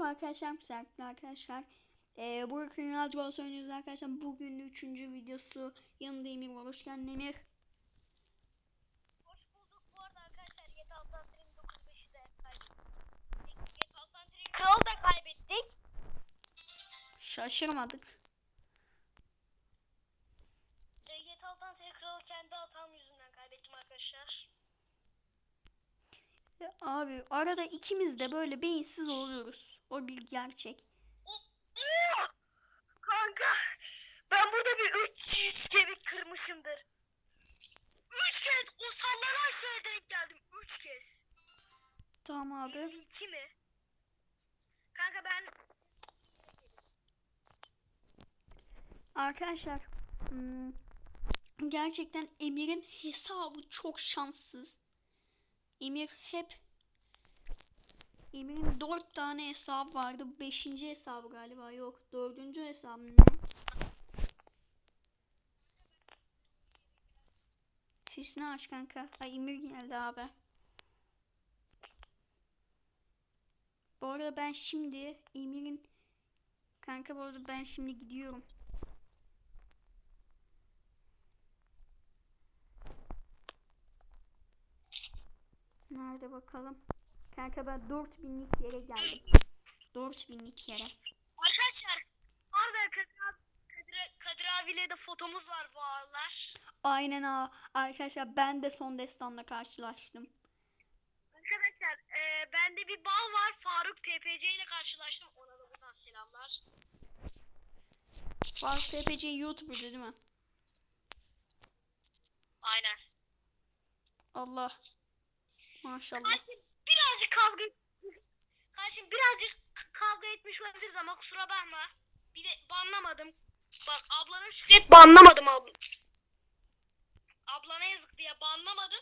Merhaba arkadaşlar, sevgili arkadaşlar. Ee, bu Kırnaz Bol oynuyoruz arkadaşlar. Bugün üçüncü videosu. Yanında Emir var. Hoş geldin Emir. Hoş bulduk. Bu arada arkadaşlar Yet Altan Trim 95'i de kaybettik. Yet Altan Trim Kralı da kaybettik. Şaşırmadık. E, Yet Trim Kralı kendi hatam yüzünden kaybettim arkadaşlar. Ya abi arada ikimiz de böyle beyinsiz oluyoruz. O bir gerçek. Kanka ben burada bir 300 kemik kırmışımdır. 3 kez o sallanan şeye denk geldim. 3 kez. Tamam abi. 52 mi? Kanka ben Arkadaşlar hmm, gerçekten Emir'in hesabı çok şanssız. Emir hep Emir'in dört tane hesabı vardı. Beşinci hesabı galiba yok. Dördüncü hesabı ne? Sesini aç kanka. Ay Emir geldi abi. Bu arada ben şimdi Emir'in kanka bu arada ben şimdi gidiyorum. Nerede bakalım? Kanka ben 4000'lik yere geldim. 4000'lik yere. arkadaşlar orada Kadir, Kadir, Kadir abiyle de fotomuz var bu aralar. Aynen ha. Arkadaşlar ben de son destanla karşılaştım. Arkadaşlar e, bende bir bal var. Faruk TPC ile karşılaştım. Ona da buradan selamlar. Fark TPC YouTuber'dı değil mi? Aynen. Allah. Maşallah. Karşım birazcık kavga Karşım birazcık kavga etmiş olabiliriz ama kusura bakma. Bir de banlamadım. Bak ablana şükret banlamadım abla. Ablana yazık diye banlamadım.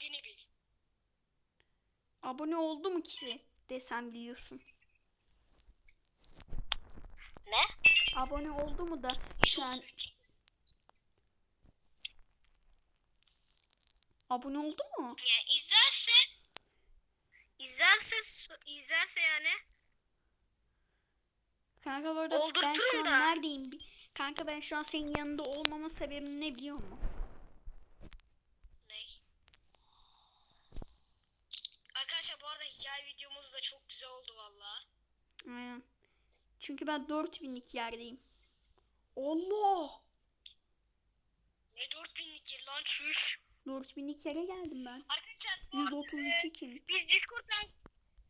Dini bil. Abone oldu mu ki desem biliyorsun. Ne? Abone oldu mu da şu an abone oldu mu? Yani izlerse izlerse izlerse yani Kanka bu arada ben şu an da. neredeyim? Kanka ben şu an senin yanında olmamın sebebi ne biliyor musun? ne? Arkadaşlar bu arada hikaye videomuz da çok güzel oldu valla. Aynen. Çünkü ben 4000'lik yerdeyim. Allah! Ne 4000'lik yer lan çüş. 4000'lik yere geldim ben. Arkadaşlar bu arada, 132 kim? Biz Discord'dan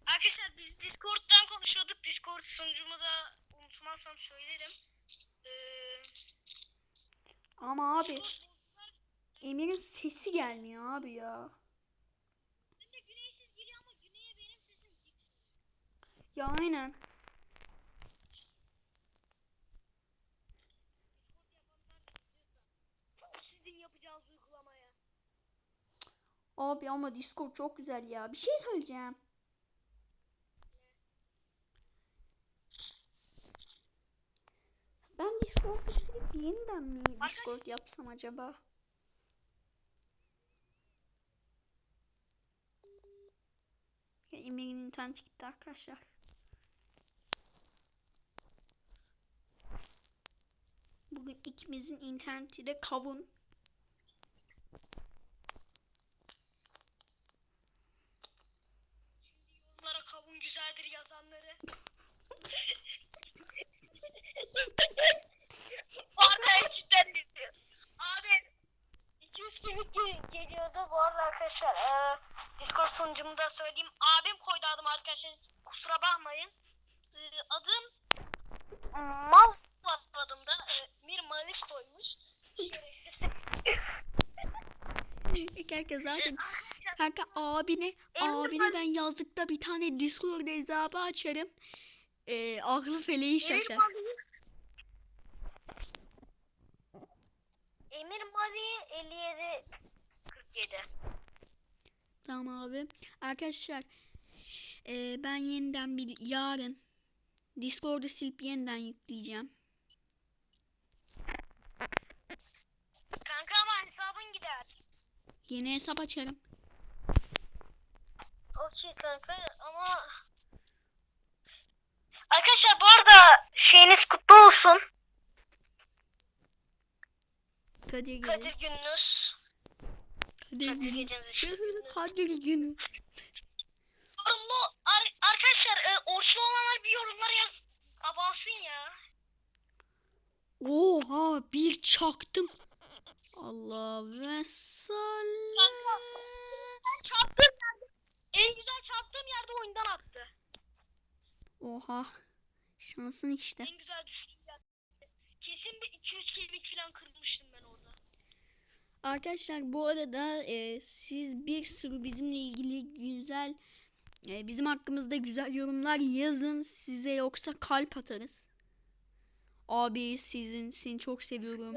Arkadaşlar biz Discord'dan konuşuyorduk. Discord sunucumu da unutmazsam söylerim. Ee, Ama abi Emir'in sesi gelmiyor abi ya. Ya aynen. Sizin yapacağınız uygulamaya. Abi ama Discord çok güzel ya. Bir şey söyleyeceğim. Ben Discord'u silip yeniden mi Discord yapsam acaba? Ya Emir'in interneti gitti arkadaşlar. Bugün ikimizin interneti de kavun. Yorumlara kavun güzeldir yazanları. Arda cidden diyor. Abi 200 tweet gel- geliyordu bu arada arkadaşlar. Ee, Discord sunucumda söyleyeyim. Abim koydu adım arkadaşlar. Kusura bakmayın. Ee, adım Mal var adımda. Ee, Mir Malik koymuş. Kanka zaten Kanka abine abine ben yazdıkta bir tane Discord hesabı açarım. Ee, aklı feleği şaşar. Emir Mali Emir Mali 57 47. Tamam abi. Arkadaşlar ee, ben yeniden bir yarın Discord'u silip yeniden yükleyeceğim. Kanka ama hesabın gider. Yeni hesap açarım. Okey kanka ama Arkadaşlar bu arada şeyiniz kutlu olsun. Kadir günü. Kadir gününüz. Kadir Kadir geceniz işte. Kadir günü. Yorumlu ar- arkadaşlar e, oruçlu olanlar bir yorumlara yaz. Avansın ya. Oha bir çaktım. Allah ve yerde en güzel çarptığım yerde oyundan attı. Oha. Şansın işte. En güzel düştüğüm yerde. Kesin bir 200 kemik falan kırmıştım. Arkadaşlar bu arada e, siz bir sürü bizimle ilgili güzel e, bizim hakkımızda güzel yorumlar yazın. Size yoksa kalp atarız. Abi sizin seni çok seviyorum.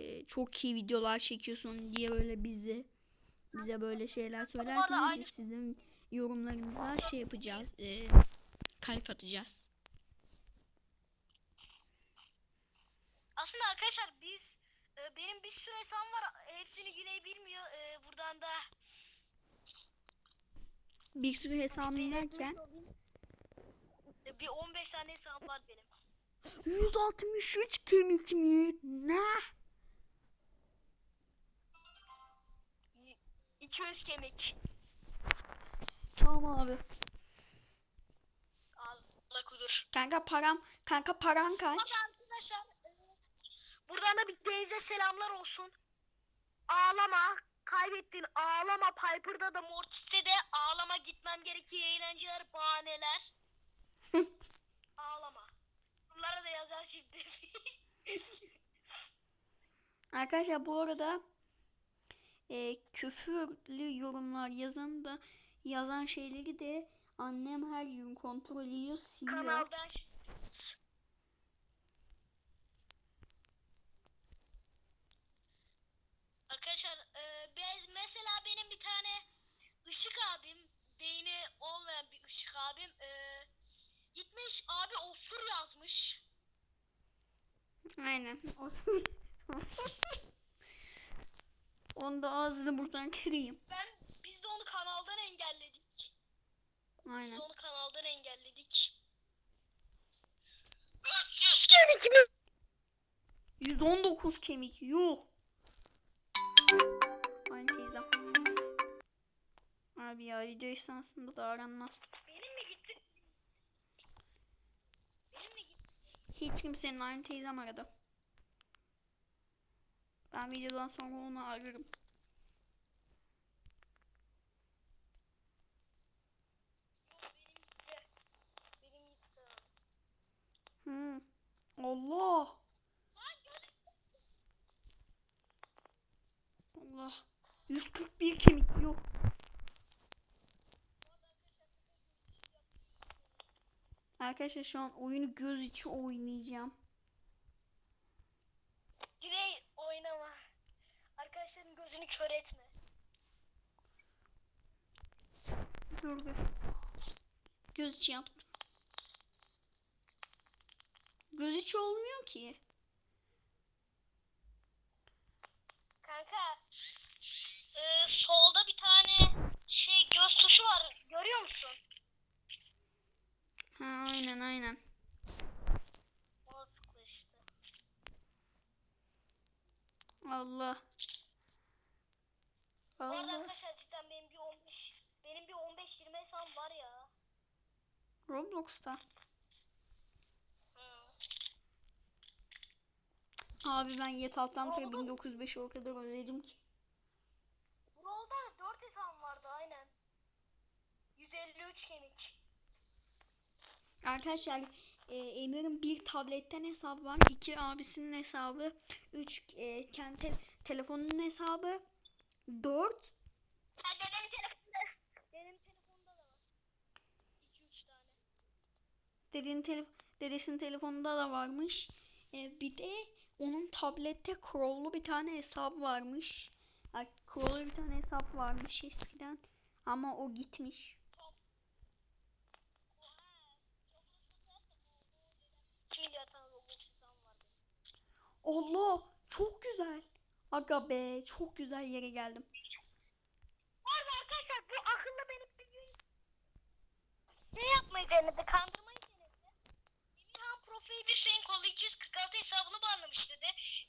E, çok iyi videolar çekiyorsun diye böyle bizi bize böyle şeyler söylerseniz biz sizin yorumlarınıza şey yapacağız. e, kalp atacağız. Aslında arkadaşlar biz e, benim bir sürü hesabım var. Hepsini Güney bilmiyor. E, buradan da Bir sürü hesabım derken. E, bir 15 tane hesabım var benim. 163 kemik mi? Ne? 200 kemik. Tamam abi. Allah kudur. Kanka param, kanka paran kaç? Hadi arkadaşlar. e, Buradan da bir Deniz'e selamlar olsun. Ağlama. Kaybettin. Ağlama. Piper'da da Mortis'te de ağlama gitmem gerekiyor. Eğlenceler, bahaneler. ağlama. Bunlara da yazar şimdi. Arkadaşlar bu arada e, küfürlü yorumlar yazan da yazan şeyleri de annem her gün kontrol ediyor siliyor. Kanaldan ş- Arkadaşlar e, ben, mesela benim bir tane ışık abim beyni olmayan bir ışık abim e, gitmiş abi osur yazmış. Aynen. Onu da ağzını buradan kırayım. Ben biz de onu kanaldan engelledik. Aynen. Biz onu kanaldan engelledik. 300 kemik mi? 119 kemik yuh. Aynı teyzem. Abi ya video esnasında da aranmaz. Benim mi gitti? Benim mi gitti? Hiç kimsenin aynı teyzem aradı. Ben videodan sonra onu ararım. Allah. Allah. 141 kemik yok. Arkadaşlar şu an oyunu göz içi oynayacağım. Güney oynama. Arkadaşların gözünü kör etme. Dur dur. Göz içi yaptım. Göz içi olmuyor ki. Kanka. Ee, solda bir tane şey göz tuşu var. Görüyor musun? Ha aynen aynen. İşte. Allah. Bu arada Allah. arkadaşlar cidden benim bir 15 benim bir 15-20 hesabım var ya. Roblox'ta. Abi ben Yet Alttan Tire 1905'i o kadar özledim ki. Brawl 4 hesabım vardı aynen. 153 kemik. Arkadaşlar e, Emir'in bir tabletten hesabı var. iki abisinin hesabı. Üç e, kendi te- telefonunun hesabı. Dört. Ha dedemin telefonunda. Benim telefonda da var. 2-3 tane. Dedenin tele- dedesinin telefonunda da varmış. E, bir de onun tablette Crow'lu bir tane hesabı varmış. Crow'lu bir tane hesap varmış eskiden. Ama o gitmiş. milyar tane Roblox hesabım var benim. Allah çok güzel. Aga be çok güzel yere geldim. Arada arkadaşlar bu akıllı benim bir şey yapmayı denedi, kandırmayı denedi. senin kolu 246 hesabını banlamış dedi.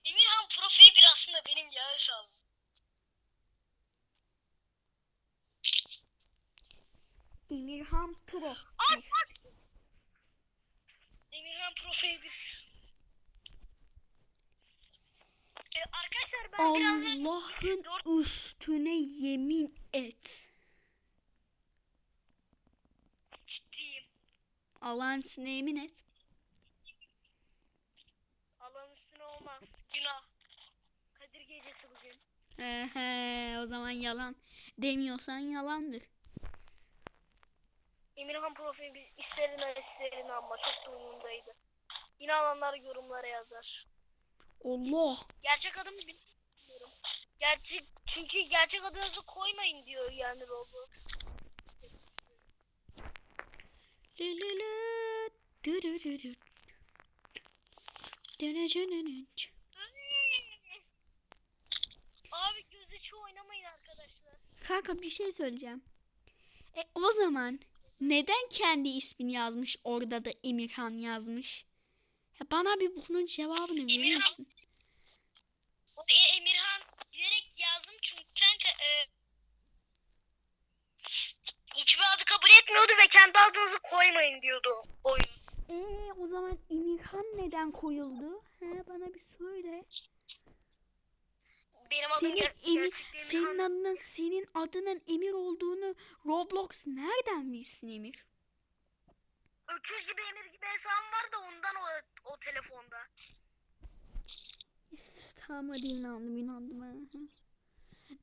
Emirhan profili bir aslında benim ya hesabım. Emirhan Pro. Ay bak. Emirhan profili bir. Arkadaşlar ben birazdan Allah'ın Dört- üstüne yemin et. ciddiyim. Allah'ın üstüne yemin et. Allah'ın üstüne olmaz. Günah. Kadir gecesi bugün. Ehe, o zaman yalan. Demiyorsan yalandır. Emirhan profili bir isterine isterine ama çok da umurumdaydı. İnananlar yorumlara yazar. Allah. Gerçek adımı bilmiyorum. Gerçek çünkü gerçek adınızı koymayın diyor yani Roblox. Abi göz içi oynamayın arkadaşlar. Kanka bir şey söyleyeceğim. E o zaman neden kendi ismini yazmış orada da Emirhan yazmış? Ya bana bir bunun cevabını verir misin? Oraya Emirhan bilerek yazdım çünkü kanka e, hiçbir adı kabul etmiyordu ve kendi adınızı koymayın diyordu oyun. Ee o zaman Emirhan neden koyuldu? He bana bir söyle. Benim adım Senin Emir, senin adının senin adının Emir olduğunu Roblox nereden bilsin Emir? Öküz gibi Emir gibi hesabım var da ondan o, o telefonda. Tamam hadi inandım inandım. ha.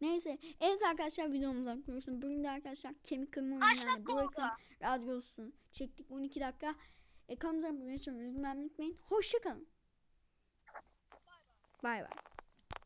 Neyse evet arkadaşlar videomuza bakıyorsun. Bugün de arkadaşlar kemik kırma Kaç oyunu yani dakika bu oldu? ekran radyosun. Çektik 12 dakika. E, kanalımıza abone olmayı unutmayın. Hoşçakalın. Bay bay.